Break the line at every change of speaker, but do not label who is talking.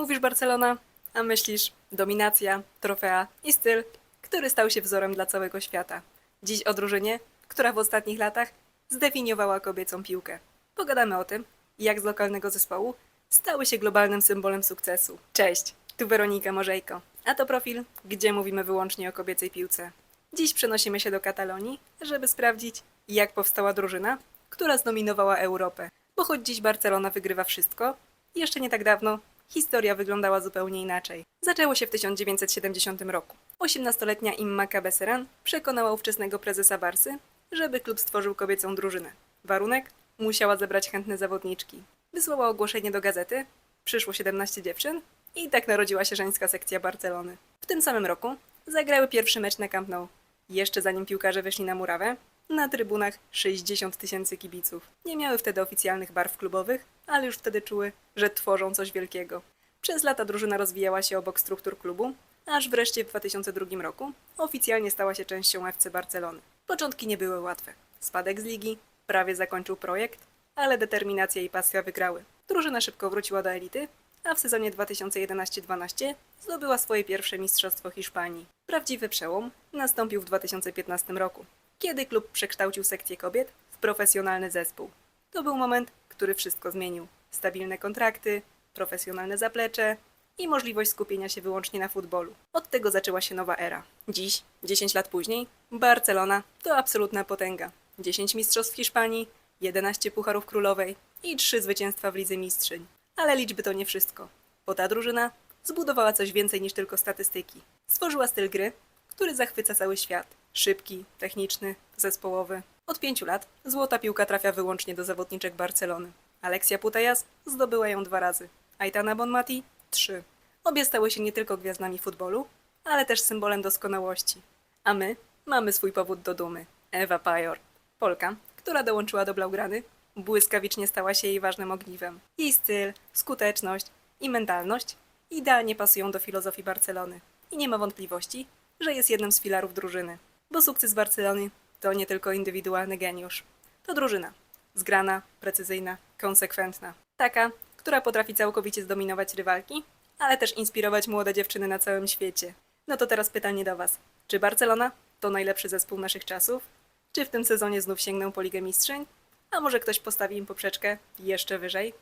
Mówisz Barcelona, a myślisz dominacja, trofea i styl, który stał się wzorem dla całego świata. Dziś o drużynie, która w ostatnich latach zdefiniowała kobiecą piłkę. Pogadamy o tym, jak z lokalnego zespołu stały się globalnym symbolem sukcesu. Cześć, tu Weronika Morzejko, a to profil, gdzie mówimy wyłącznie o kobiecej piłce. Dziś przenosimy się do Katalonii, żeby sprawdzić, jak powstała drużyna, która zdominowała Europę. Bo choć dziś Barcelona wygrywa wszystko, jeszcze nie tak dawno historia wyglądała zupełnie inaczej. Zaczęło się w 1970 roku. 18-letnia Imma Cabeceran przekonała ówczesnego prezesa Barsy, żeby klub stworzył kobiecą drużynę. Warunek? Musiała zebrać chętne zawodniczki. Wysłała ogłoszenie do gazety, przyszło 17 dziewczyn i tak narodziła się żeńska sekcja Barcelony. W tym samym roku zagrały pierwszy mecz na Camp Nou. Jeszcze zanim piłkarze wyszli na murawę, na trybunach 60 tysięcy kibiców. Nie miały wtedy oficjalnych barw klubowych, ale już wtedy czuły, że tworzą coś wielkiego. Przez lata drużyna rozwijała się obok struktur klubu, aż wreszcie w 2002 roku oficjalnie stała się częścią FC Barcelony. Początki nie były łatwe. Spadek z ligi, prawie zakończył projekt, ale determinacja i pasja wygrały. Drużyna szybko wróciła do elity, a w sezonie 2011-12 zdobyła swoje pierwsze mistrzostwo Hiszpanii. Prawdziwy przełom nastąpił w 2015 roku, kiedy klub przekształcił sekcję kobiet w profesjonalny zespół. To był moment, który wszystko zmienił. Stabilne kontrakty, profesjonalne zaplecze i możliwość skupienia się wyłącznie na futbolu. Od tego zaczęła się nowa era. Dziś, 10 lat później, Barcelona to absolutna potęga. 10 mistrzostw Hiszpanii, 11 pucharów królowej i 3 zwycięstwa w Lidze Mistrzyń. Ale liczby to nie wszystko, bo ta drużyna zbudowała coś więcej niż tylko statystyki. Stworzyła styl gry, który zachwyca cały świat. Szybki, techniczny, zespołowy. Od pięciu lat złota piłka trafia wyłącznie do zawodniczek Barcelony. Alexia Putellas zdobyła ją dwa razy, Aitana Bonmati trzy. Obie stały się nie tylko gwiazdami futbolu, ale też symbolem doskonałości. A my mamy swój powód do dumy. Ewa Pajor, Polka, która dołączyła do Blaugrany, błyskawicznie stała się jej ważnym ogniwem. Jej styl, skuteczność i mentalność idealnie pasują do filozofii Barcelony. I nie ma wątpliwości, że jest jednym z filarów drużyny. Bo sukces Barcelony to nie tylko indywidualny geniusz. To drużyna. Zgrana, precyzyjna, konsekwentna. Taka, która potrafi całkowicie zdominować rywalki, ale też inspirować młode dziewczyny na całym świecie. No to teraz pytanie do Was. Czy Barcelona to najlepszy zespół naszych czasów? Czy w tym sezonie znów sięgną po Ligę? A może ktoś postawi im poprzeczkę jeszcze wyżej?